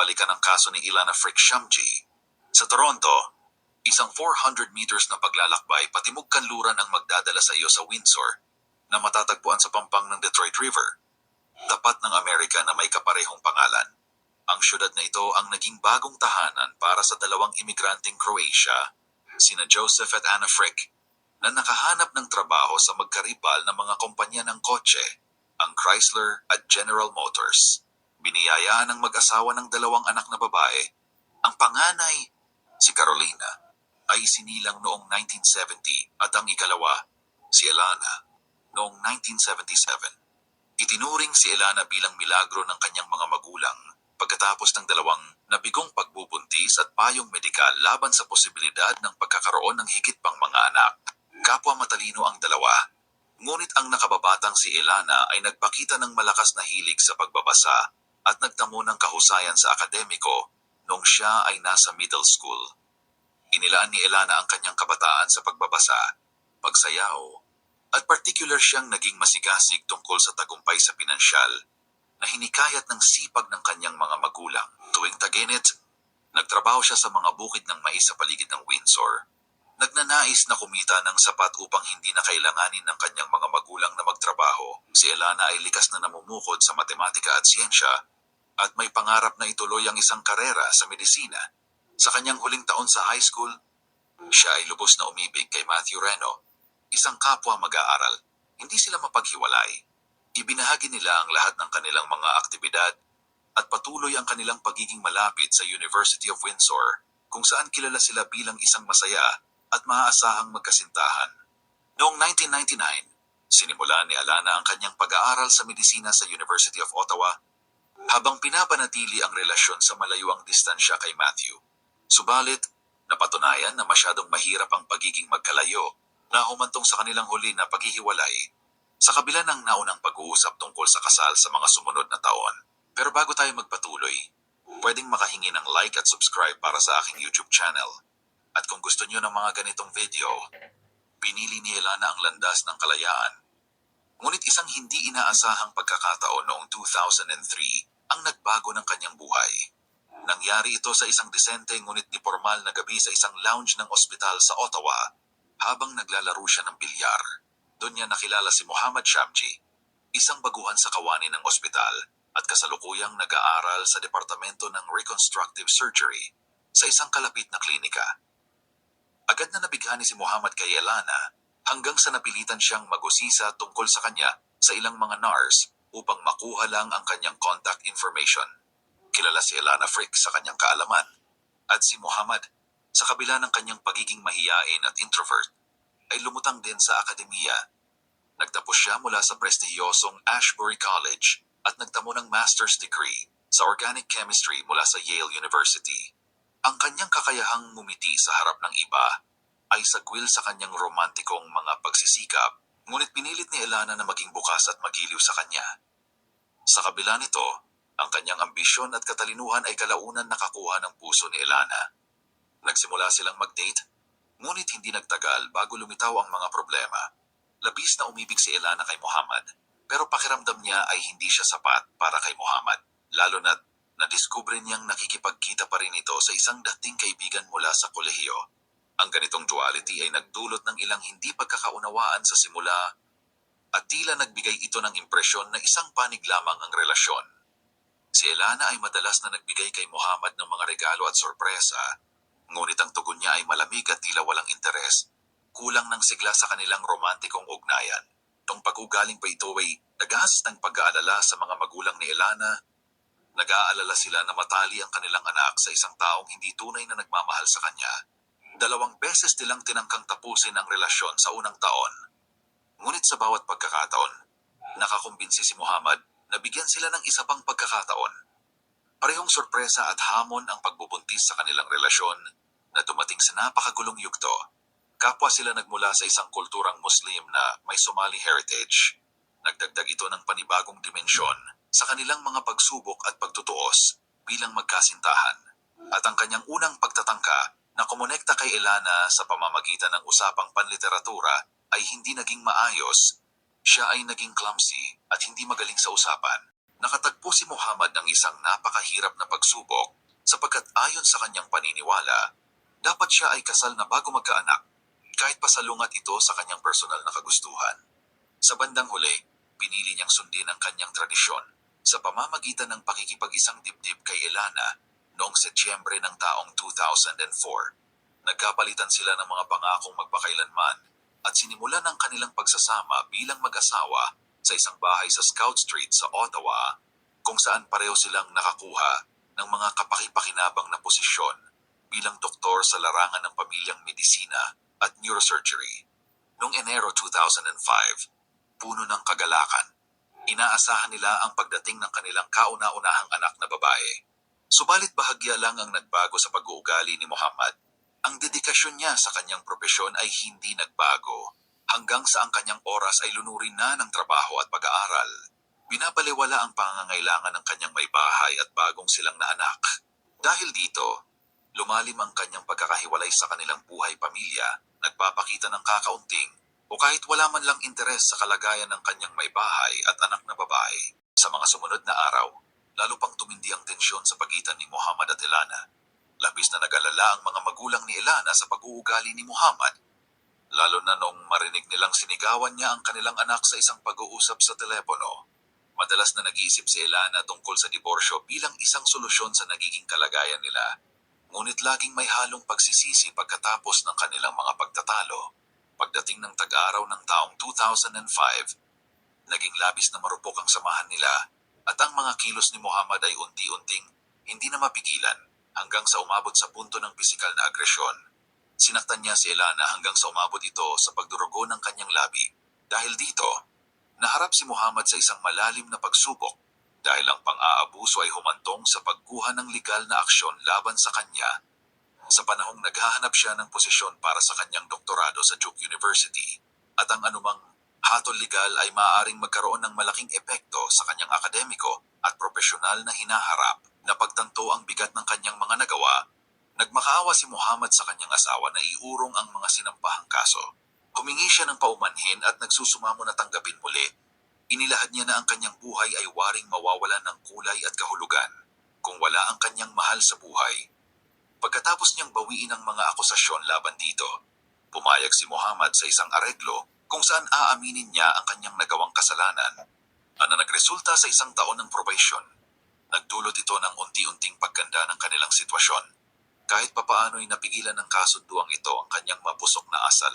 balikan ang kaso ni Ilana Frick Shamji. Sa Toronto, isang 400 meters na paglalakbay patimog kanluran ang magdadala sa iyo sa Windsor na matatagpuan sa pampang ng Detroit River. Tapat ng Amerika na may kaparehong pangalan. Ang syudad na ito ang naging bagong tahanan para sa dalawang imigranteng Croatia, sina Joseph at Anna Frick, na nakahanap ng trabaho sa magkaribal na mga kumpanya ng kotse, ang Chrysler at General Motors. Biniyayaan ng mag-asawa ng dalawang anak na babae. Ang panganay, si Carolina, ay sinilang noong 1970 at ang ikalawa, si Elana, noong 1977. Itinuring si Elana bilang milagro ng kanyang mga magulang pagkatapos ng dalawang nabigong pagbubuntis at payong medikal laban sa posibilidad ng pagkakaroon ng higit pang mga anak. Kapwa matalino ang dalawa, ngunit ang nakababatang si Elana ay nagpakita ng malakas na hilig sa pagbabasa at nagtamo ng kahusayan sa akademiko noong siya ay nasa middle school. Inilaan ni Elana ang kanyang kabataan sa pagbabasa, pagsayaw, at particular siyang naging masigasig tungkol sa tagumpay sa pinansyal na hinikayat ng sipag ng kanyang mga magulang. Tuwing taginit, nagtrabaho siya sa mga bukid ng mais sa paligid ng Windsor. Nagnanais na kumita ng sapat upang hindi na kailanganin ng kanyang mga magulang na magtrabaho. Si Elana ay likas na namumukod sa matematika at siyensya at may pangarap na ituloy ang isang karera sa medisina. Sa kanyang huling taon sa high school, siya ay lubos na umibig kay Matthew Reno, isang kapwa mag-aaral. Hindi sila mapaghiwalay. Ibinahagi nila ang lahat ng kanilang mga aktibidad at patuloy ang kanilang pagiging malapit sa University of Windsor kung saan kilala sila bilang isang masaya at maaasahang magkasintahan. Noong 1999, sinimula ni Alana ang kanyang pag-aaral sa medisina sa University of Ottawa habang pinapanatili ang relasyon sa malayuang distansya kay Matthew. Subalit, napatunayan na masyadong mahirap ang pagiging magkalayo na humantong sa kanilang huli na paghihiwalay sa kabila ng naunang pag-uusap tungkol sa kasal sa mga sumunod na taon. Pero bago tayo magpatuloy, pwedeng makahingi ng like at subscribe para sa aking YouTube channel. At kung gusto niyo ng mga ganitong video, pinili ni Elana ang landas ng kalayaan. Ngunit isang hindi inaasahang pagkakataon noong 2003 ang nagbago ng kanyang buhay. Nangyari ito sa isang disente ngunit di formal na gabi sa isang lounge ng ospital sa Ottawa habang naglalaro siya ng bilyar. Doon niya nakilala si Muhammad Shamji, isang baguhan sa kawani ng ospital at kasalukuyang nag-aaral sa Departamento ng Reconstructive Surgery sa isang kalapit na klinika. Agad na nabighani si Muhammad kay Elana hanggang sa napilitan siyang magusisa tungkol sa kanya sa ilang mga NARS upang makuha lang ang kanyang contact information. Kilala si Elana Frick sa kanyang kaalaman at si Muhammad sa kabila ng kanyang pagiging mahiyain at introvert ay lumutang din sa akademiya. Nagtapos siya mula sa prestihiyosong Ashbury College at nagtamo ng master's degree sa organic chemistry mula sa Yale University. Ang kanyang kakayahang ngumiti sa harap ng iba ay sagwil sa kanyang romantikong mga pagsisikap, ngunit pinilit ni Elana na maging bukas at magiliw sa kanya. Sa kabila nito, ang kanyang ambisyon at katalinuhan ay kalaunan nakakuha ng puso ni Elana. Nagsimula silang mag-date, ngunit hindi nagtagal bago lumitaw ang mga problema. Labis na umibig si Elana kay Muhammad, pero pakiramdam niya ay hindi siya sapat para kay Muhammad, lalo na't nadiskubre niyang nakikipagkita pa rin ito sa isang dating kaibigan mula sa kolehiyo. Ang ganitong duality ay nagdulot ng ilang hindi pagkakaunawaan sa simula at tila nagbigay ito ng impresyon na isang panig lamang ang relasyon. Si Elana ay madalas na nagbigay kay Muhammad ng mga regalo at sorpresa, ngunit ang tugon niya ay malamig at tila walang interes. Kulang ng sigla sa kanilang romantikong ugnayan. Tong pag-ugaling pa ito ay naghahas ng pag-aalala sa mga magulang ni Elana Nag-aalala sila na matali ang kanilang anak sa isang taong hindi tunay na nagmamahal sa kanya. Dalawang beses nilang tinangkang tapusin ang relasyon sa unang taon. Ngunit sa bawat pagkakataon, nakakumbinsi si Muhammad na bigyan sila ng isa pang pagkakataon. Parehong sorpresa at hamon ang pagbubuntis sa kanilang relasyon na dumating sa napakagulong yugto. Kapwa sila nagmula sa isang kulturang Muslim na may Somali heritage. Nagdagdag ito ng panibagong dimensyon sa kanilang mga pagsubok at pagtutuos bilang magkasintahan. At ang kanyang unang pagtatangka na kumonekta kay Elana sa pamamagitan ng usapang panliteratura ay hindi naging maayos, siya ay naging clumsy at hindi magaling sa usapan. Nakatagpo si Muhammad ng isang napakahirap na pagsubok sapagkat ayon sa kanyang paniniwala, dapat siya ay kasal na bago magkaanak kahit pasalungat ito sa kanyang personal na kagustuhan. Sa bandang huli, pinili niyang sundin ang kanyang tradisyon sa pamamagitan ng pakikipag-isang dibdib kay Elana noong Setyembre ng taong 2004. Nagkapalitan sila ng mga pangakong magpakailanman at sinimulan ang kanilang pagsasama bilang mag-asawa sa isang bahay sa Scout Street sa Ottawa kung saan pareho silang nakakuha ng mga kapakipakinabang na posisyon bilang doktor sa larangan ng pamilyang medisina at neurosurgery. Noong Enero 2005, puno ng kagalakan. Inaasahan nila ang pagdating ng kanilang kauna-unahang anak na babae. Subalit bahagya lang ang nagbago sa pag-uugali ni Muhammad. Ang dedikasyon niya sa kanyang propesyon ay hindi nagbago hanggang sa ang kanyang oras ay lunurin na ng trabaho at pag-aaral. Binabaliwala ang pangangailangan ng kanyang may bahay at bagong silang na anak. Dahil dito, lumalim ang kanyang pagkakahiwalay sa kanilang buhay pamilya, nagpapakita ng kakaunting o kahit wala man lang interes sa kalagayan ng kanyang may bahay at anak na babae. Sa mga sumunod na araw, lalo pang tumindi ang tensyon sa pagitan ni Muhammad at Elana. Labis na nag-alala ang mga magulang ni Elana sa pag-uugali ni Muhammad, lalo na noong marinig nilang sinigawan niya ang kanilang anak sa isang pag-uusap sa telepono. Madalas na nag-iisip si Elana tungkol sa diborsyo bilang isang solusyon sa nagiging kalagayan nila. Ngunit laging may halong pagsisisi pagkatapos ng kanilang mga pagtatalo. Pagdating ng tag-araw ng taong 2005, naging labis na marupok ang samahan nila at ang mga kilos ni Muhammad ay unti-unting hindi na mapigilan hanggang sa umabot sa punto ng pisikal na agresyon. Sinaktan niya si Elana hanggang sa umabot ito sa pagdurugo ng kanyang labi. Dahil dito, naharap si Muhammad sa isang malalim na pagsubok dahil ang pang-aabuso ay humantong sa pagkuha ng legal na aksyon laban sa kanya sa panahong naghahanap siya ng posisyon para sa kanyang doktorado sa Duke University at ang anumang hatol legal ay maaaring magkaroon ng malaking epekto sa kanyang akademiko at profesional na hinaharap na pagtanto ang bigat ng kanyang mga nagawa, nagmakaawa si Muhammad sa kanyang asawa na iurong ang mga sinampahang kaso. Humingi siya ng paumanhin at nagsusumamo na tanggapin muli. Inilahad niya na ang kanyang buhay ay waring mawawalan ng kulay at kahulugan kung wala ang kanyang mahal sa buhay. Pagkatapos niyang bawiin ang mga akusasyon laban dito, pumayag si Muhammad sa isang areglo kung saan aaminin niya ang kanyang nagawang kasalanan na nagresulta sa isang taon ng probation. Nagdulot ito ng unti-unting pagganda ng kanilang sitwasyon. Kahit papaano'y napigilan ng kasunduang ito ang kanyang mapusok na asal.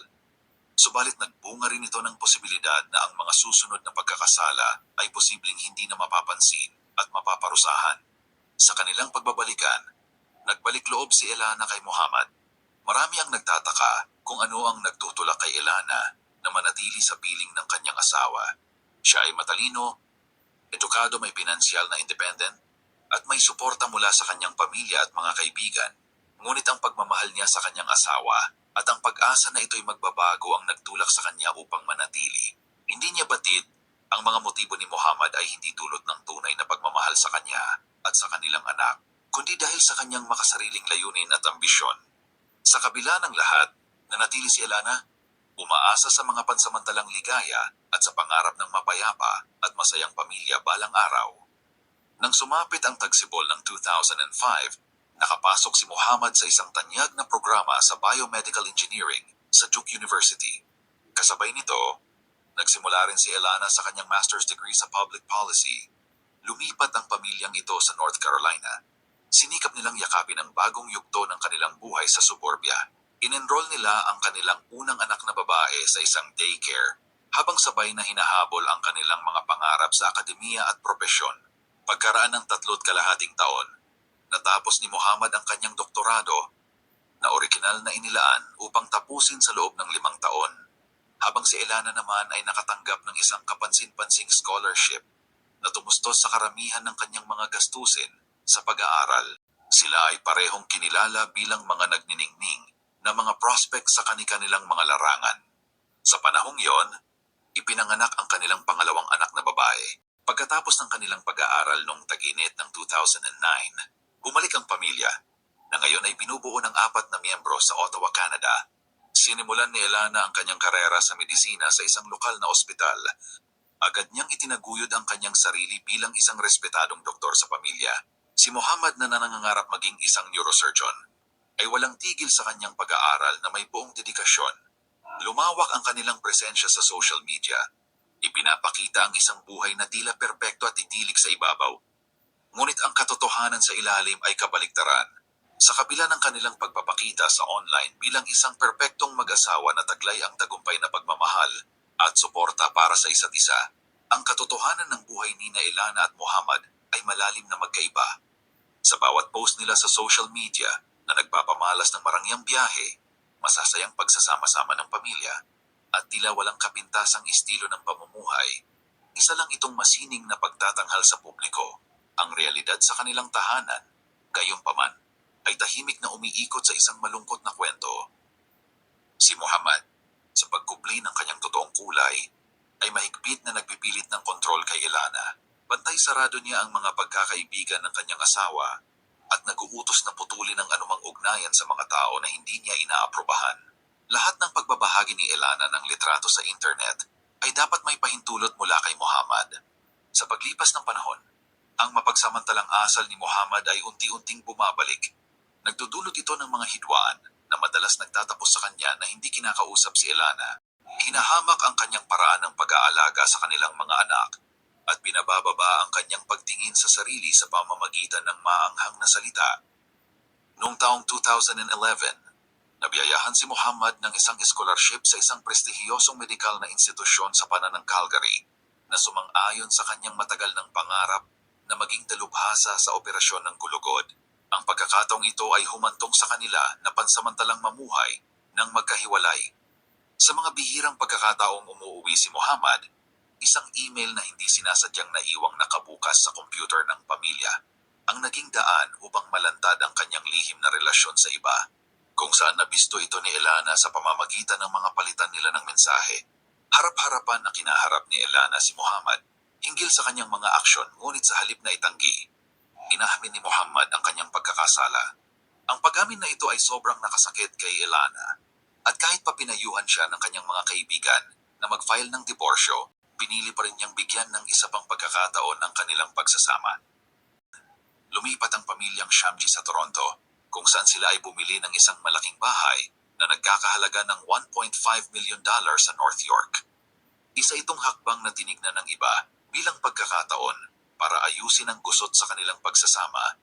Subalit nagbunga rin ito ng posibilidad na ang mga susunod na pagkakasala ay posibleng hindi na mapapansin at mapaparusahan. Sa kanilang pagbabalikan, Nagbalik loob si Elana kay Muhammad. Marami ang nagtataka kung ano ang nagtutulak kay Elana na manatili sa piling ng kanyang asawa. Siya ay matalino, edukado may pinansyal na independent, at may suporta mula sa kanyang pamilya at mga kaibigan. Ngunit ang pagmamahal niya sa kanyang asawa at ang pag-asa na ito'y magbabago ang nagtulak sa kanya upang manatili. Hindi niya batid ang mga motibo ni Muhammad ay hindi dulot ng tunay na pagmamahal sa kanya at sa kanilang anak kundi dahil sa kanyang makasariling layunin at ambisyon. Sa kabila ng lahat, nanatili si Elana, umaasa sa mga pansamantalang ligaya at sa pangarap ng mapayapa at masayang pamilya balang araw. Nang sumapit ang tagsibol ng 2005, nakapasok si Muhammad sa isang tanyag na programa sa Biomedical Engineering sa Duke University. Kasabay nito, nagsimula rin si Elana sa kanyang master's degree sa public policy. Lumipat ang pamilyang ito sa North Carolina sinikap nilang yakapin ang bagong yugto ng kanilang buhay sa suburbia. Inenroll nila ang kanilang unang anak na babae sa isang daycare habang sabay na hinahabol ang kanilang mga pangarap sa akademiya at propesyon. Pagkaraan ng tatlot kalahating taon, natapos ni Muhammad ang kanyang doktorado na original na inilaan upang tapusin sa loob ng limang taon, habang si Elana naman ay nakatanggap ng isang kapansin-pansing scholarship na tumustos sa karamihan ng kanyang mga gastusin sa pag-aaral. Sila ay parehong kinilala bilang mga nagniningning na mga prospect sa kanilang mga larangan. Sa panahong yon, ipinanganak ang kanilang pangalawang anak na babae. Pagkatapos ng kanilang pag-aaral noong taginit ng 2009, bumalik ang pamilya na ngayon ay binubuo ng apat na miyembro sa Ottawa, Canada. Sinimulan ni Elana ang kanyang karera sa medisina sa isang lokal na ospital Agad niyang itinaguyod ang kanyang sarili bilang isang respetadong doktor sa pamilya. Si Muhammad na nangangarap maging isang neurosurgeon ay walang tigil sa kanyang pag-aaral na may buong dedikasyon. Lumawak ang kanilang presensya sa social media. Ipinapakita ang isang buhay na tila perpekto at idilig sa ibabaw. Ngunit ang katotohanan sa ilalim ay kabaligtaran. Sa kabila ng kanilang pagpapakita sa online bilang isang perpektong mag-asawa na taglay ang tagumpay na pagmamahal at suporta para sa isa't isa, ang katotohanan ng buhay ni na Ilana at Muhammad ay malalim na magkaiba. Sa bawat post nila sa social media na nagpapamalas ng marangyang biyahe, masasayang pagsasama-sama ng pamilya, at tila walang kapintasang estilo ng pamumuhay, isa lang itong masining na pagtatanghal sa publiko. Ang realidad sa kanilang tahanan, gayunpaman, ay tahimik na umiikot sa isang malungkot na kwento. Si Muhammad, sa pagkubli ng kanyang totoong kulay, ay mahigpit na nagpipilit ng kontrol kay Ilana. Bantay sarado niya ang mga pagkakaibigan ng kanyang asawa at naguutos na putulin ang anumang ugnayan sa mga tao na hindi niya inaaprobahan. Lahat ng pagbabahagi ni Elana ng litrato sa internet ay dapat may pahintulot mula kay Muhammad. Sa paglipas ng panahon, ang mapagsamantalang asal ni Muhammad ay unti-unting bumabalik. Nagdudulot ito ng mga hidwaan na madalas nagtatapos sa kanya na hindi kinakausap si Elana. Hinahamak ang kanyang paraan ng pag-aalaga sa kanilang mga anak at binabababa ang kanyang pagtingin sa sarili sa pamamagitan ng maanghang na salita. Noong taong 2011, nabiyayahan si Muhammad ng isang scholarship sa isang prestihiyosong medikal na institusyon sa panan ng Calgary na sumang-ayon sa kanyang matagal ng pangarap na maging dalubhasa sa operasyon ng gulugod. Ang pagkakataong ito ay humantong sa kanila na pansamantalang mamuhay ng magkahiwalay. Sa mga bihirang pagkakataong umuuwi si Muhammad, isang email na hindi sinasadyang naiwang nakabukas sa computer ng pamilya ang naging daan upang malantad ang kanyang lihim na relasyon sa iba, kung saan nabisto ito ni Elana sa pamamagitan ng mga palitan nila ng mensahe. Harap-harapan na kinaharap ni Elana si Muhammad hinggil sa kanyang mga aksyon ngunit sa halip na itanggi. Inahamin ni Muhammad ang kanyang pagkakasala. Ang pag-amin na ito ay sobrang nakasakit kay Elana at kahit pa pinayuhan siya ng kanyang mga kaibigan na mag-file ng diborsyo, pinili pa rin niyang bigyan ng isa pang pagkakataon ang kanilang pagsasama. Lumipat ang pamilyang Shamji sa Toronto kung saan sila ay bumili ng isang malaking bahay na nagkakahalaga ng 1.5 million dollars sa North York. Isa itong hakbang na tinignan ng iba bilang pagkakataon para ayusin ang gusot sa kanilang pagsasama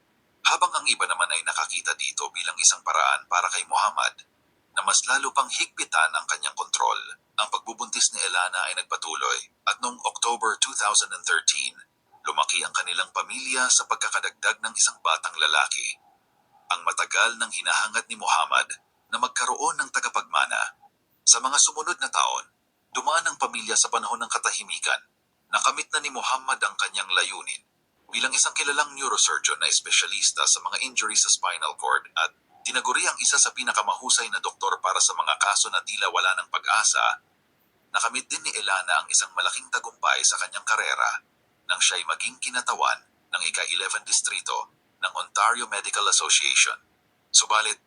habang ang iba naman ay nakakita dito bilang isang paraan para kay Muhammad na mas lalo pang higpitan ang kanyang kontrol. Ang pagbubuntis ni Elana ay nagpatuloy at noong October 2013, lumaki ang kanilang pamilya sa pagkakadagdag ng isang batang lalaki. Ang matagal ng hinahangat ni Muhammad na magkaroon ng tagapagmana. Sa mga sumunod na taon, dumaan ang pamilya sa panahon ng katahimikan. Nakamit na ni Muhammad ang kanyang layunin bilang isang kilalang neurosurgeon na espesyalista sa mga injuries sa spinal cord at tinaguri ang isa sa pinakamahusay na doktor para sa mga kaso na tila wala ng pag-asa, nakamit din ni Elana ang isang malaking tagumpay sa kanyang karera nang siya'y maging kinatawan ng ika-11 distrito ng Ontario Medical Association. Subalit,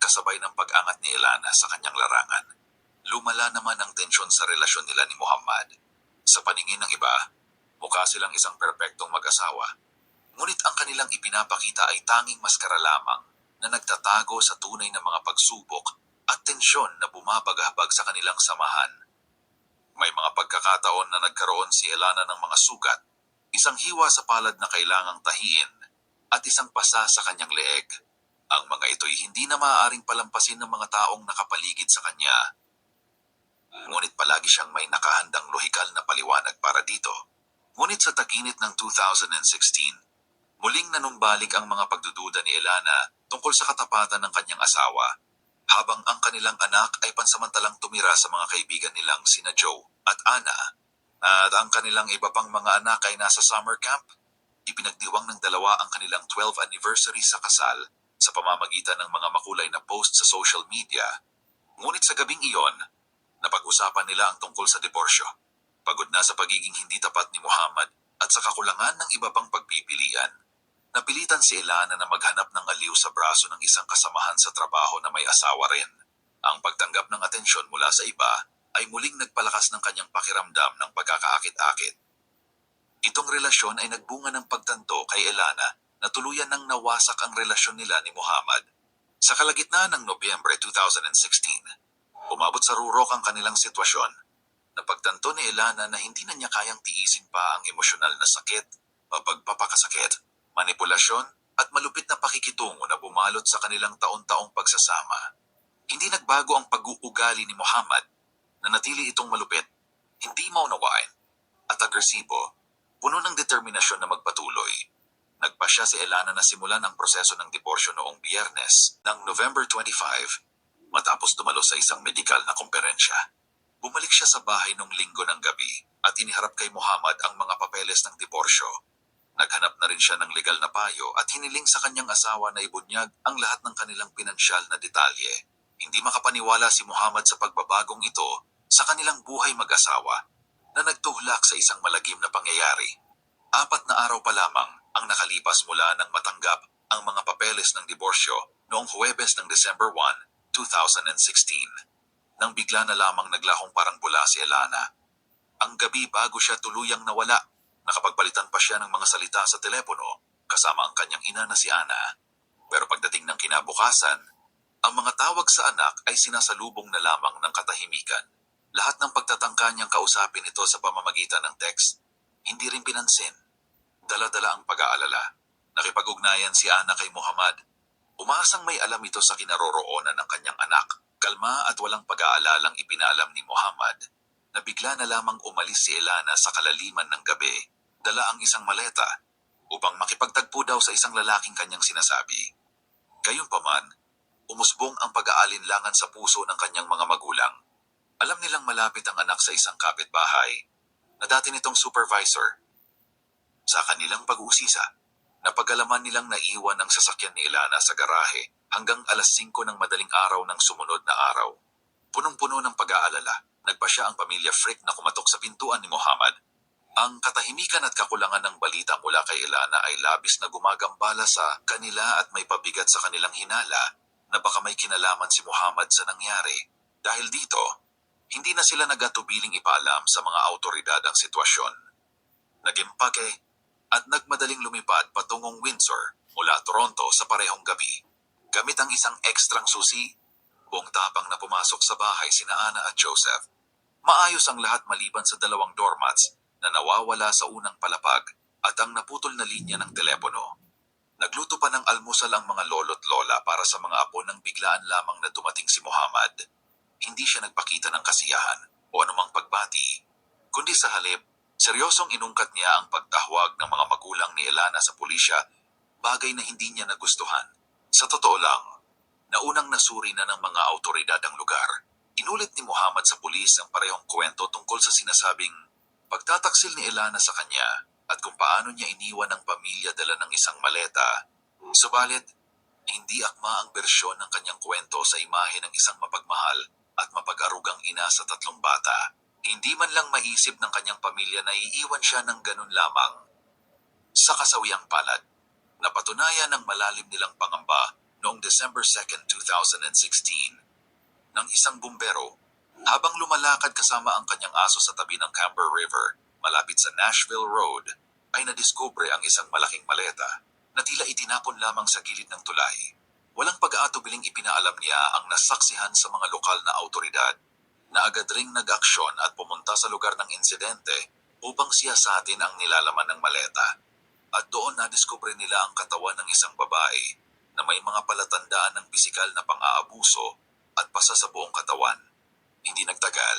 kasabay ng pag-angat ni Elana sa kanyang larangan, lumala naman ang tensyon sa relasyon nila ni Muhammad. Sa paningin ng iba, mukha silang isang perpektong mag-asawa. Ngunit ang kanilang ipinapakita ay tanging maskara lamang na nagtatago sa tunay na mga pagsubok at tensyon na bumabagahbag sa kanilang samahan. May mga pagkakataon na nagkaroon si Elana ng mga sugat, isang hiwa sa palad na kailangang tahiin, at isang pasa sa kanyang leeg. Ang mga ito'y hindi na maaaring palampasin ng mga taong nakapaligid sa kanya. Ngunit palagi siyang may nakahandang lohikal na paliwanag para dito. Ngunit sa taginit ng 2016, muling nanumbalik ang mga pagdududa ni Elana tungkol sa katapatan ng kanyang asawa habang ang kanilang anak ay pansamantalang tumira sa mga kaibigan nilang sina Joe at Anna at ang kanilang iba pang mga anak ay nasa summer camp. Ipinagdiwang ng dalawa ang kanilang 12th anniversary sa kasal sa pamamagitan ng mga makulay na post sa social media. Ngunit sa gabing iyon, napag-usapan nila ang tungkol sa diborsyo. Pagod na sa pagiging hindi tapat ni Muhammad at sa kakulangan ng iba pang pagpipilian. Napilitan si Elana na maghanap ng aliw sa braso ng isang kasamahan sa trabaho na may asawa rin. Ang pagtanggap ng atensyon mula sa iba ay muling nagpalakas ng kanyang pakiramdam ng pagkakaakit-akit. Itong relasyon ay nagbunga ng pagtanto kay Elana na tuluyan nang nawasak ang relasyon nila ni Muhammad. Sa kalagitnaan ng Nobyembre 2016, umabot sa rurok ang kanilang sitwasyon. Napagtanto ni Elana na hindi na niya kayang tiisin pa ang emosyonal na sakit, mapagpapakasakit, manipulasyon at malupit na pakikitungo na bumalot sa kanilang taon-taong pagsasama. Hindi nagbago ang pag-uugali ni Muhammad na natili itong malupit, hindi maunawain at agresibo, puno ng determinasyon na magpatuloy. Nagpa siya si Elana na simulan ang proseso ng diborsyo noong biyernes ng November 25 matapos dumalo sa isang medikal na komperensya. Bumalik siya sa bahay nung linggo ng gabi at iniharap kay Muhammad ang mga papeles ng diborsyo. Naghanap na rin siya ng legal na payo at hiniling sa kanyang asawa na ibunyag ang lahat ng kanilang pinansyal na detalye. Hindi makapaniwala si Muhammad sa pagbabagong ito sa kanilang buhay mag-asawa na nagtuhlak sa isang malagim na pangyayari. Apat na araw pa lamang ang nakalipas mula nang matanggap ang mga papeles ng diborsyo noong Huwebes ng December 1, 2016. Nang bigla na lamang naglahong parang bula si Elana. Ang gabi bago siya tuluyang nawala, nakapagpalitan pa siya ng mga salita sa telepono kasama ang kanyang ina na si Ana. Pero pagdating ng kinabukasan, ang mga tawag sa anak ay sinasalubong na lamang ng katahimikan. Lahat ng pagtatangka niyang kausapin ito sa pamamagitan ng text, hindi rin pinansin. Dala-dala ang pag-aalala. Nakipag-ugnayan si Ana kay Muhammad. Umaasang may alam ito sa kinaroroonan ng kanyang anak. Kalma at walang pag-aalalang ipinalam ni Muhammad na bigla na lamang umalis si Elana sa kalaliman ng gabi, dala ang isang maleta upang makipagtagpo daw sa isang lalaking kanyang sinasabi. Gayunpaman, umusbong ang pag-aalinlangan sa puso ng kanyang mga magulang. Alam nilang malapit ang anak sa isang kapitbahay na dati nitong supervisor. Sa kanilang pag-uusisa, napagalaman nilang naiwan ang sasakyan ni Ilana sa garahe hanggang alas 5 ng madaling araw ng sumunod na araw. Punong-puno ng pag-aalala, nagpa siya ang pamilya Frick na kumatok sa pintuan ni Muhammad. Ang katahimikan at kakulangan ng balita mula kay Ilana ay labis na gumagambala sa kanila at may pabigat sa kanilang hinala na baka may kinalaman si Muhammad sa nangyari. Dahil dito, hindi na sila nagatubiling ipaalam sa mga autoridad ang sitwasyon. Nagimpake at nagmadaling lumipad patungong Windsor mula Toronto sa parehong gabi. Gamit ang isang ekstrang susi, buong tapang na pumasok sa bahay sina Ana at Joseph. Maayos ang lahat maliban sa dalawang doormats na nawawala sa unang palapag at ang naputol na linya ng telepono. Nagluto pa ng almusal ang mga lolo't lola para sa mga apo nang biglaan lamang na dumating si Muhammad. Hindi siya nagpakita ng kasiyahan o anumang pagbati, kundi sa halip, seryosong inungkat niya ang pagtahwag ng mga magulang ni Elana sa pulisya, bagay na hindi niya nagustuhan. Sa totoo lang, naunang nasuri na ng mga autoridad ang lugar. Inulit ni Muhammad sa pulis ang parehong kwento tungkol sa sinasabing pagtataksil ni Elana sa kanya at kung paano niya iniwan ng pamilya dala ng isang maleta. Subalit, hindi akma ang bersyon ng kanyang kwento sa imahe ng isang mapagmahal at mapag-arugang ina sa tatlong bata. Hindi man lang maisip ng kanyang pamilya na iiwan siya ng ganun lamang. Sa kasawiyang palad, napatunayan ng malalim nilang pangamba noong December 2, 2016, ng isang bumbero habang lumalakad kasama ang kanyang aso sa tabi ng Camber River malapit sa Nashville Road, ay nadiskubre ang isang malaking maleta na tila itinapon lamang sa gilid ng tulay. Walang pag-aatubiling ipinaalam niya ang nasaksihan sa mga lokal na autoridad na agad ring nag-aksyon at pumunta sa lugar ng insidente upang siyasatin ang nilalaman ng maleta. At doon nadiskubre nila ang katawan ng isang babae na may mga palatandaan ng pisikal na pang-aabuso at pasa sa buong katawan. Hindi nagtagal,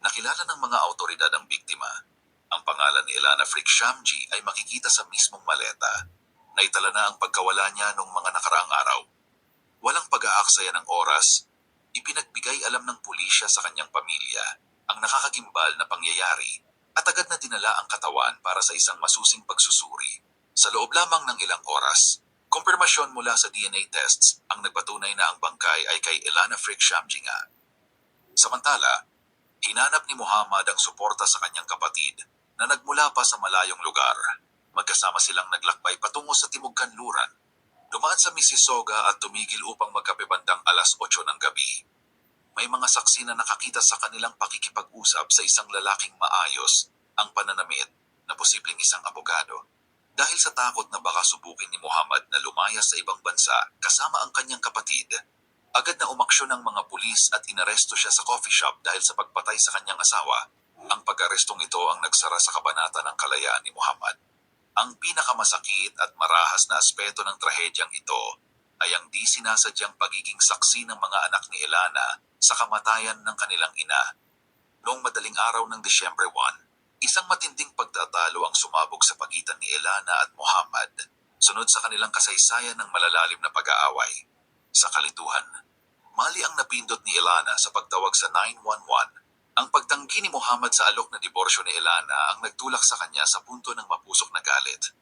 nakilala ng mga autoridad ang biktima ang pangalan ni Ilana Frick Shamji ay makikita sa mismong maleta. Naitala na ang pagkawala niya noong mga nakaraang araw. Walang pag-aaksaya ng oras, ipinagbigay alam ng pulisya sa kanyang pamilya ang nakakagimbal na pangyayari at agad na dinala ang katawan para sa isang masusing pagsusuri. Sa loob lamang ng ilang oras, kumpirmasyon mula sa DNA tests ang nagpatunay na ang bangkay ay kay Ilana Frick Shamji nga. Samantala, hinanap ni Muhammad ang suporta sa kanyang kapatid na nagmula pa sa malayong lugar. Magkasama silang naglakbay patungo sa Timog Kanluran. Dumaan sa Mississauga at tumigil upang magkapibandang alas 8 ng gabi. May mga saksi na nakakita sa kanilang pakikipag-usap sa isang lalaking maayos, ang pananamit, na posibleng isang abogado. Dahil sa takot na baka subukin ni Muhammad na lumaya sa ibang bansa kasama ang kanyang kapatid, agad na umaksyon ng mga pulis at inaresto siya sa coffee shop dahil sa pagpatay sa kanyang asawa. Ang pag-arestong ito ang nagsara sa kabanata ng kalayaan ni Muhammad. Ang pinakamasakit at marahas na aspeto ng trahedyang ito ay ang di sinasadyang pagiging saksi ng mga anak ni Elana sa kamatayan ng kanilang ina. Noong madaling araw ng Disyembre 1, isang matinding pagtatalo ang sumabog sa pagitan ni Elana at Muhammad, sunod sa kanilang kasaysayan ng malalalim na pag-aaway. Sa kalituhan, mali ang napindot ni Elana sa pagtawag sa 911 ang pagtanggi ni Muhammad sa alok na diborsyo ni Elana ang nagtulak sa kanya sa punto ng mapusok na galit.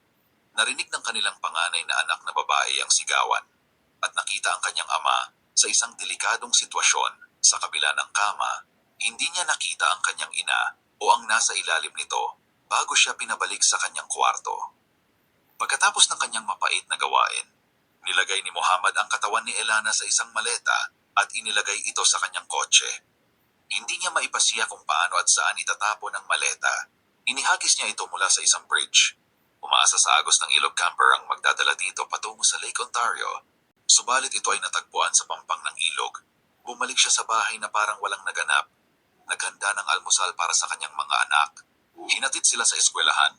Narinig ng kanilang panganay na anak na babae ang sigawan at nakita ang kanyang ama sa isang delikadong sitwasyon sa kabila ng kama. Hindi niya nakita ang kanyang ina o ang nasa ilalim nito bago siya pinabalik sa kanyang kwarto. Pagkatapos ng kanyang mapait na gawain, nilagay ni Muhammad ang katawan ni Elana sa isang maleta at inilagay ito sa kanyang kotse. Hindi niya maipasiya kung paano at saan itatapon ang maleta. Inihagis niya ito mula sa isang bridge. Umaasa sa agos ng ilog camper ang magdadala dito patungo sa Lake Ontario. Subalit ito ay natagpuan sa pampang ng ilog. Bumalik siya sa bahay na parang walang naganap. Naghanda ng almusal para sa kanyang mga anak. Hinatid sila sa eskwelahan.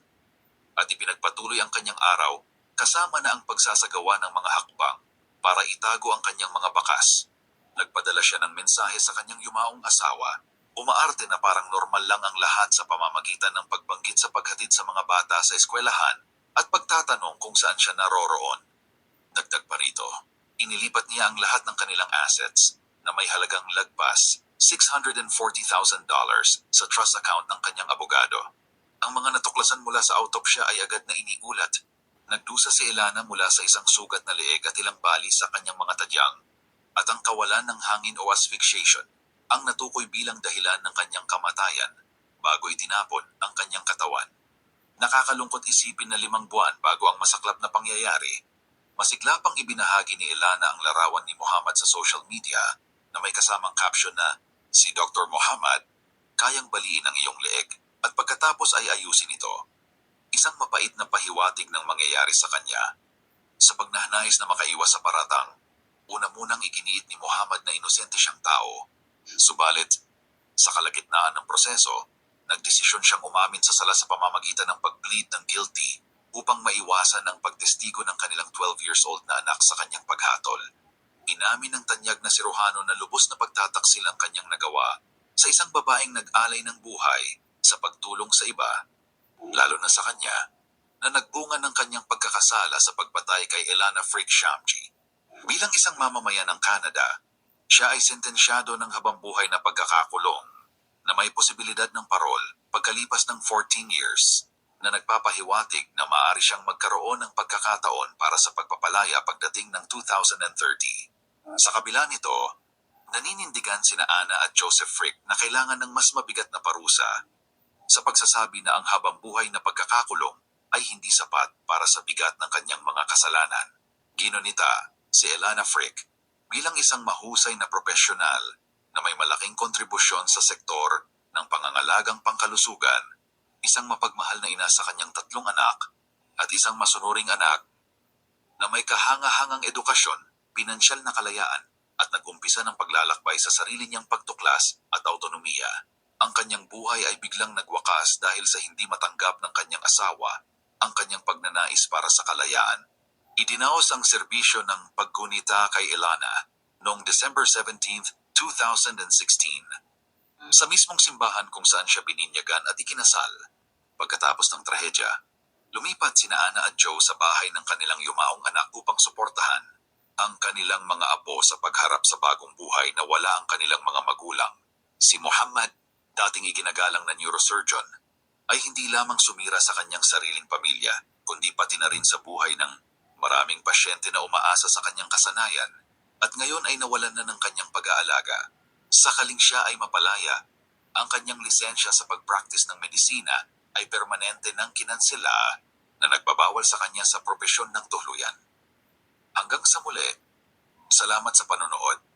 At ipinagpatuloy ang kanyang araw kasama na ang pagsasagawa ng mga hakbang para itago ang kanyang mga bakas. Nagpadala siya ng mensahe sa kanyang yumaong asawa. Umaarte na parang normal lang ang lahat sa pamamagitan ng pagbanggit sa paghatid sa mga bata sa eskwelahan at pagtatanong kung saan siya naroroon. Dagdag pa rito, inilipat niya ang lahat ng kanilang assets na may halagang lagpas $640,000 sa trust account ng kanyang abogado. Ang mga natuklasan mula sa autopsya ay agad na iniulat. Nagdusa si Elana mula sa isang sugat na leeg at ilang bali sa kanyang mga tadyang at ang kawalan ng hangin o asphyxiation ang natukoy bilang dahilan ng kanyang kamatayan bago itinapon ang kanyang katawan. Nakakalungkot isipin na limang buwan bago ang masaklap na pangyayari, masigla pang ibinahagi ni Elana ang larawan ni Muhammad sa social media na may kasamang caption na, Si Dr. Muhammad, kayang baliin ang iyong leeg at pagkatapos ay ayusin ito. Isang mapait na pahiwatig ng mangyayari sa kanya. Sa pagnanais na makaiwas sa paratang, Una munang iginiit ni Muhammad na inosente siyang tao. Subalit, sa kalagitnaan ng proseso, nagdesisyon siyang umamin sa sala sa pamamagitan ng pag-plead ng guilty upang maiwasan ang pagtestigo ng kanilang 12 years old na anak sa kanyang paghatol. Inamin ng tanyag na si Rohano na lubos na pagtataksil ang kanyang nagawa sa isang babaeng nag-alay ng buhay sa pagtulong sa iba, lalo na sa kanya, na nagbunga ng kanyang pagkakasala sa pagpatay kay Elana Frick Shamji. Bilang isang mamamayan ng Canada, siya ay sentensyado ng habambuhay na pagkakakulong na may posibilidad ng parol pagkalipas ng 14 years na nagpapahiwatig na maaari siyang magkaroon ng pagkakataon para sa pagpapalaya pagdating ng 2030. Sa kabila nito, naninindigan sina Ana at Joseph Frick na kailangan ng mas mabigat na parusa sa pagsasabi na ang habambuhay na pagkakakulong ay hindi sapat para sa bigat ng kanyang mga kasalanan. Ginonita, si Elana Frick bilang isang mahusay na profesional na may malaking kontribusyon sa sektor ng pangangalagang pangkalusugan, isang mapagmahal na ina sa kanyang tatlong anak at isang masunuring anak na may kahanga-hangang edukasyon, pinansyal na kalayaan at nagumpisa ng paglalakbay sa sarili niyang pagtuklas at autonomiya. Ang kanyang buhay ay biglang nagwakas dahil sa hindi matanggap ng kanyang asawa ang kanyang pagnanais para sa kalayaan Idinaos ang serbisyo ng paggunita kay Ilana noong December 17, 2016. Sa mismong simbahan kung saan siya bininyagan at ikinasal. Pagkatapos ng trahedya, lumipat sina Ana at Joe sa bahay ng kanilang yumaong anak upang suportahan ang kanilang mga apo sa pagharap sa bagong buhay na wala ang kanilang mga magulang. Si Muhammad, dating iginagalang na neurosurgeon, ay hindi lamang sumira sa kanyang sariling pamilya, kundi pati na rin sa buhay ng Maraming pasyente na umaasa sa kanyang kasanayan at ngayon ay nawalan na ng kanyang pag-aalaga. Sakaling siya ay mapalaya, ang kanyang lisensya sa pag-practice ng medisina ay permanente ng kinansela na nagbabawal sa kanya sa propesyon ng tuluyan. Hanggang sa muli, salamat sa panonood.